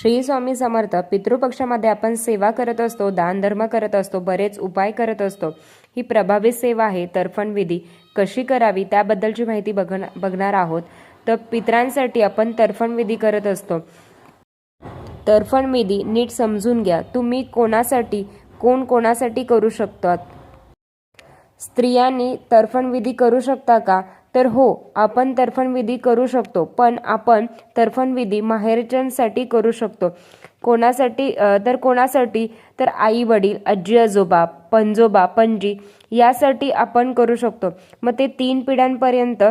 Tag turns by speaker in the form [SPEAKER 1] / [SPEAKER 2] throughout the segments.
[SPEAKER 1] श्री स्वामी समर्थ पितृपक्षामध्ये आपण सेवा करत असतो दानधर्म करत असतो बरेच उपाय करत असतो. ही प्रभावी सेवा आहे तर्फणविधी कशी करावी त्याबद्दलची माहिती बघ बघणार आहोत. तर पितरांसाठी आपण तर्फणविधी करत असतो. तर्फणविधी नीट समजून घ्या. तुम्ही कोणासाठी कोण कोणासाठी करू शकतात? स्त्रियांनी तर्फणविधी करू शकता का? तर हो आपण तर्फणविधी करू शकतो पण आपण तर्फणविधी माहेरच्यांसाठी करू शकतो. कोणासाठी तर कोणासाठी? तर आई वडील आजी आजोबा पंजोबा पणजी यासाठी आपण करू शकतो. मग ते तीन पिढ्यांपर्यंत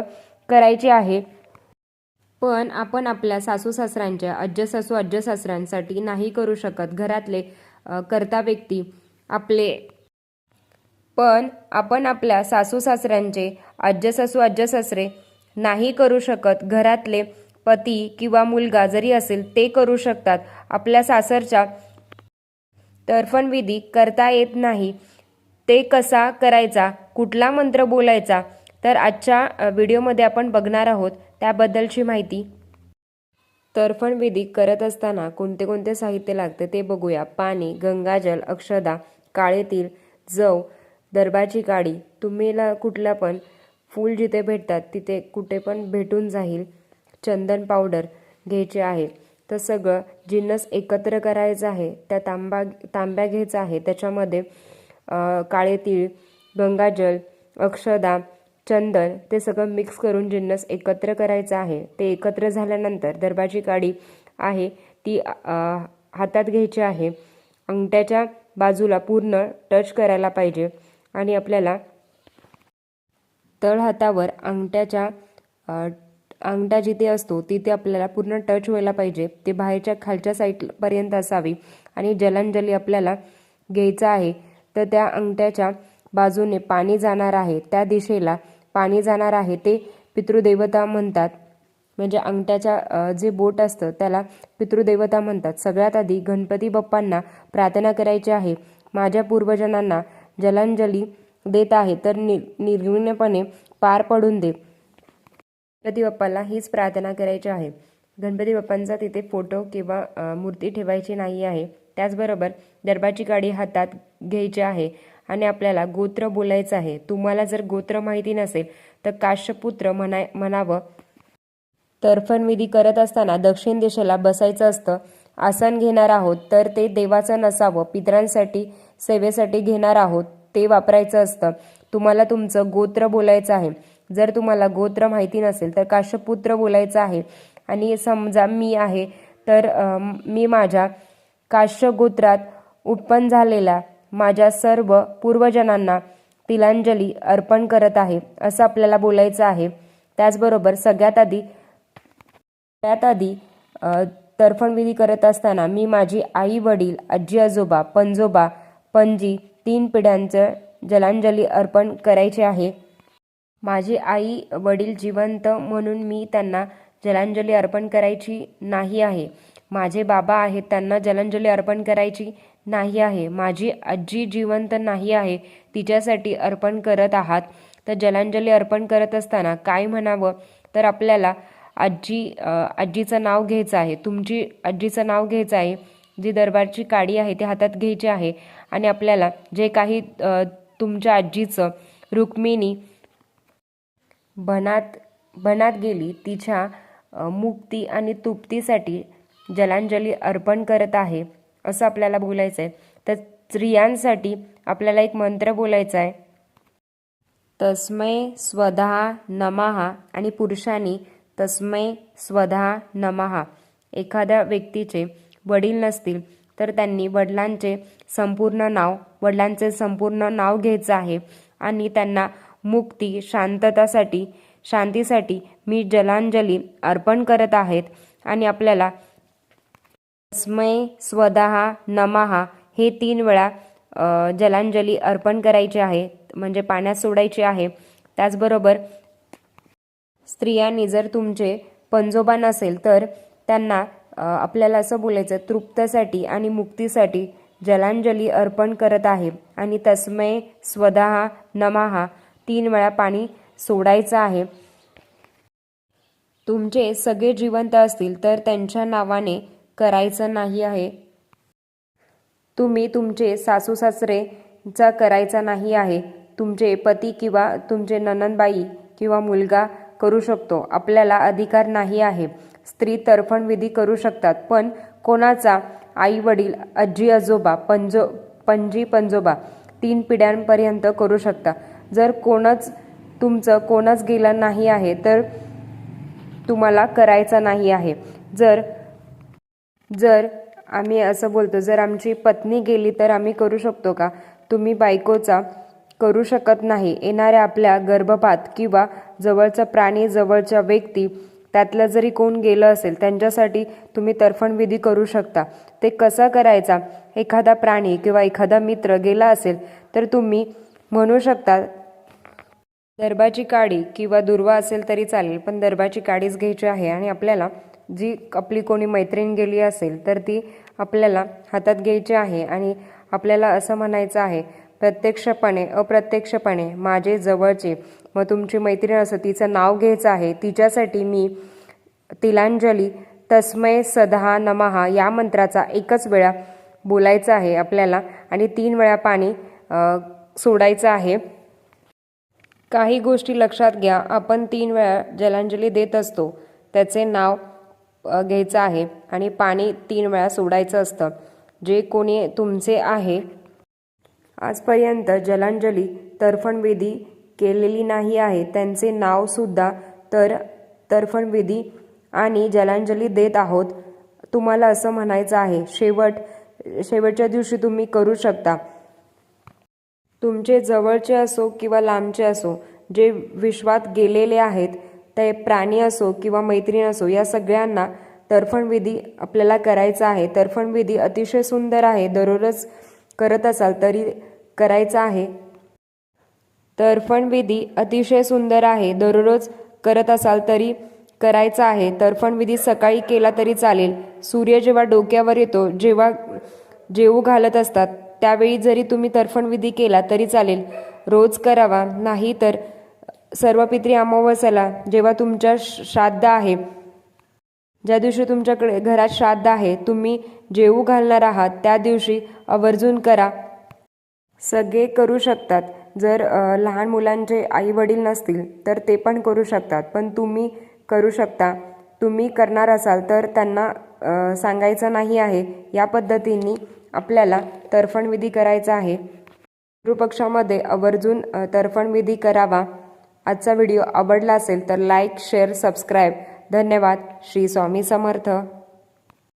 [SPEAKER 1] करायचे आहे. पण आपण आपल्या सासू सासऱ्यांच्या आज्य सासू आज्य सासऱ्यांसाठी नाही करू शकत. घरातले करता कर्ता व्यक्ती आपले पण आपण आपल्या सासू सासऱ्यांचे आज्य सासू आज्य सासरे नाही करू शकत. घरातले पती किंवा मुलगा जरी असेल ते करू शकतात. आपल्या सासरच्या तर्फणविधी करता येत नाही. ते कसा करायचा? कुठला मंत्र बोलायचा? तर आजच्या व्हिडिओमध्ये आपण बघणार आहोत त्याबद्दलची माहिती. तर्फणविधी करत असताना कोणते कोणते साहित्य लागते ते बघूया. पाणी गंगाजल अक्षदा काळेतील जव दरबाची काडी तुम्हीला कुठला पण फूल जिथे भेटतात तिथे कुठे पण भेटून जाईल चंदन पावडर घ्यायचे आहे. तर सगळं जिन्नस एकत्र करायचं आहे त्या तांबा तांब्या घ्यायचा आहे. त्याच्यामध्ये काळे तीळ गंगाजल अक्षदा चंदन ते सगळं मिक्स करून जिन्नस एकत्र करायचं आहे. ते एकत्र झाल्यानंतर दरबाची काडी आहे ती हातात घ्यायची आहे. अंगठ्याच्या बाजूला पूर्ण टच करायला पाहिजे. आणि आपल्याला तळहातावर अंगठ्याच्या अंगठा जिथे असतो तिथे आपल्याला पूर्ण टच व्हायला पाहिजे. ते बाहेरच्या खालच्या साईडपर्यंत असावी. आणि जलांजली आपल्याला घ्यायचं आहे तर त्या अंगठ्याच्या बाजूने पाणी जाणार आहे. त्या दिशेला पाणी जाणार आहे ते पितृदेवता म्हणतात. म्हणजे अंगठ्याच्या जे बोट असतं त्याला पितृदेवता म्हणतात. सगळ्यात आधी गणपती बाप्पांना प्रार्थना करायची आहे. माझ्या पूर्वजनांना जलांजली देत आहे तर नि निर्विघ्नपणे पार पडून दे. गणपती बाप्पाला हीच प्रार्थना करायची आहे. गणपती बाप्पांचा तिथे फोटो किंवा मूर्ती ठेवायची नाही आहे. त्याचबरोबर दरबाची गाडी हातात घ्यायची आहे आणि आपल्याला गोत्र बोलायचं आहे. तुम्हाला जर गोत्र माहिती नसेल तर काश्यपुत्र म्हणाय म्हणावं. तर्फणविधी करत असताना दक्षिण दिशेला बसायचं असतं. आसन घेणार आहोत तर ते देवाचं नसावं. पितरांसाठी सेवेसाठी घेणार आहोत ते वापरायचं असतं. तुम्हाला तुमचं गोत्र बोलायचं आहे. जर तुम्हाला गोत्र माहिती नसेल तर काश्यपुत्र बोलायचं आहे. आणि समजा मी आहे तर मी माझ्या काश्य गोत्रात उत्पन्न झालेल्या माझ्या सर्व पूर्वजनांना तिलांजली अर्पण करत आहे असं आपल्याला बोलायचं आहे. त्याचबरोबर सगळ्यात आधी सगळ्यात आधी तर्फणविधी करत असताना मी माझी आई वडील आजी आजोबा पंजोबा पणजी तीन पिढ्यांचं जलांजली अर्पण करायचे आहे. माझी आई वडील जिवंत म्हणून मी त्यांना जलांजली अर्पण करायची नाही आहे. माझे बाबा आहेत त्यांना जलांजली अर्पण करायची नाही आहे. माझी आजी जिवंत नाही आहे तिच्यासाठी अर्पण करत आहात. तर जलांजली अर्पण करत असताना काय म्हणावं? तर आपल्याला आजी आजीचं नाव घ्यायचं आहे. तुमची आजीचं नाव घ्यायचं आहे. जी दरबारची काडी आहे ती हातात घ्यायची आहे. आणि आपल्याला जे काही तुमच्या आजीचं रुक्मिणी बनात बनात गेली तिच्या मुक्ती आणि तुप्तीसाठी जलांजली अर्पण करत आहे असं आपल्याला बोलायचं आहे तर स्त्रियांसाठी आपल्याला एक मंत्र बोलायचा आहे तस्मै स्वधा नमहा आणि पुरुषांनी तस्मै स्वधा नमहा एखाद्या व्यक्तीचे वडील नसतील तर त्यांनी वडिलांचे संपूर्ण नाव वडिलांचे संपूर्ण नाव घ्यायचं आहे. आणि त्यांना मुक्ती शांततासाठी शांतीसाठी मी जलांजली अर्पण करत आहेत. आणि आपल्याला स्मय स्वदहा नमहा हे तीन वेळा जलांजली अर्पण करायची आहे म्हणजे पाण्यात सोडायची आहे. त्याचबरोबर स्त्रियांनी जर तुमचे पंजोबा नसेल तर त्यांना आपल्याला असं बोलायचं तृप्तसाठी आणि मुक्तीसाठी जलांजली अर्पण करत आहे. आणि तस्मय स्वदहा नमहा. तीन वेळा पाणी सोडायचं आहे. तुमचे सगळे जिवंत असतील तर त्यांच्या नावाने करायचं नाही आहे. तुम्ही तुमचे सासू सासरेचा करायचा नाही आहे. तुमचे पती किंवा तुमचे ननंदबाई किंवा मुलगा करू शकतो. आपल्याला अधिकार नाही आहे. स्त्री तर्फण विधी करू शकतात. पण कोणाचा आई वडील आजी आजोबा पंजो पणजी पंजोबा तीन पिढ्यांपर्यंत करू शकता. जर कोणच तुमचं कोणच गेलं नाही आहे तर तुम्हाला करायचा नाही आहे. जर जर आम्ही असं बोलतो जर आमची पत्नी गेली तर आम्ही करू शकतो का? तुम्ही बायकोचा करू शकत नाही. येणाऱ्या आपल्या गर्भपात किंवा जवळचा प्राणी जवळच्या व्यक्ती त्यातलं जरी कोण गेलं असेल त्यांच्यासाठी तुम्ही तर्फणविधी करू शकता. ते कसा करायचा? एखादा प्राणी किंवा एखादा मित्र गेला असेल तर तुम्ही म्हणू शकता दर्भाची काडी किंवा दुर्वा असेल तरी चालेल पण दर्भाची काडीच घ्यायची आहे आणि आपल्याला जी आपली कोणी मैत्रीण गेली असेल तर ती आपल्याला हातात घ्यायची आहे आणि आपल्याला असं म्हणायचं आहे प्रत्यक्षपणे अप्रत्यक्षपणे माझे जवळचे मग तुमची मैत्रीण असं तिचं नाव घ्यायचं आहे तिच्यासाठी मी तिलांजली तस्मय सदहा नमहा या मंत्राचा एकच वेळा बोलायचा आहे आपल्याला आणि तीन वेळा पाणी सोडायचं आहे. काही गोष्टी लक्षात घ्या आपण तीन वेळा जलांजली देत असतो त्याचे नाव घ्यायचं आहे आणि पाणी तीन वेळा सोडायचं असतं. जे कोणी तुमचे आहे आजपर्यंत जलांजली तर्फणविधी केलेली नाही आहे. त्यांचे नावसुद्धा तर तर्फणविधी आणि जलांजली देत आहोत. तुम्हाला असं म्हणायचं आहे शेवट शेवटच्या दिवशी तुम्ही करू शकता. तुमचे जवळचे असो किंवा लांबचे असो जे विश्वात गेलेले आहेत ते प्राणी असो किंवा मैत्रीण असो या सगळ्यांना तर्फणविधी आपल्याला करायचा आहे. तर्फणविधी अतिशय सुंदर आहे. दररोज करत असाल तरी करायचा आहे. तर्फणविधी अतिशय सुंदर आहे. दररोज करत असाल तरी करायचा आहे. तर्फणविधी सकाळी केला तरी चालेल. सूर्य जेव्हा डोक्यावर येतो जेव्हा जेऊ घालत असतात त्यावेळी जरी तुम्ही तर्फणविधी केला तरी चालेल. रोज करावा. नाही तर सर्व पित्री अमावस्याला जेव्हा तुमच्या श- श्राद्ध आहे ज्या दिवशी तुमच्याकडे घरात श्राद्ध आहे तुम्ही जेऊ घालणार आहात त्या दिवशी आवर्जून करा. सगळे करू शकतात. जर लहान मुलांचे आई वडील नसतील तर ते पण करू शकतात. पण तुम्ही करू शकता. तुम्ही करणार असाल तर त्यांना सांगायचं नाही आहे. या पद्धतीने आपल्याला तर्फणविधी करायचा आहे. पितृपक्षामध्ये आवर्जून तर्फणविधी करावा. आजचा व्हिडिओ आवडला असेल तर लाईक शेअर सबस्क्राईब. धन्यवाद. श्री स्वामी समर्थ.